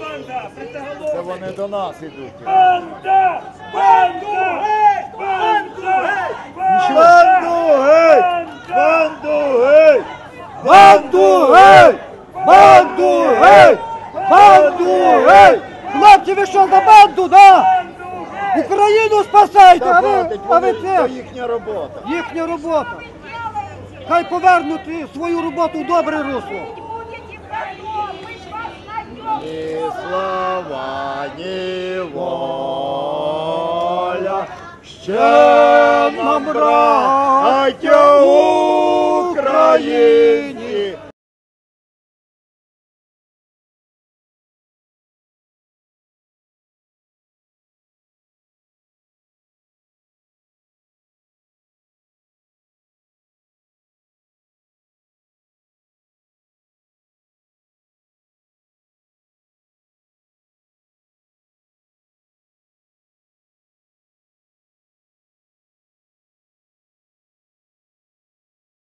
банда! Це вони до нас ідуть. Банда! Банда! Банда! Банду гей! Банду гей! Банду гей! Банду гей! Банду гей! Хлопці, ви що за банду, да? Україну спасайте, а ви, а ви це це їхня робота. їхня робота. Хай повернуть свою роботу в добре русло. Слава, воля, ще нам, браття Україні,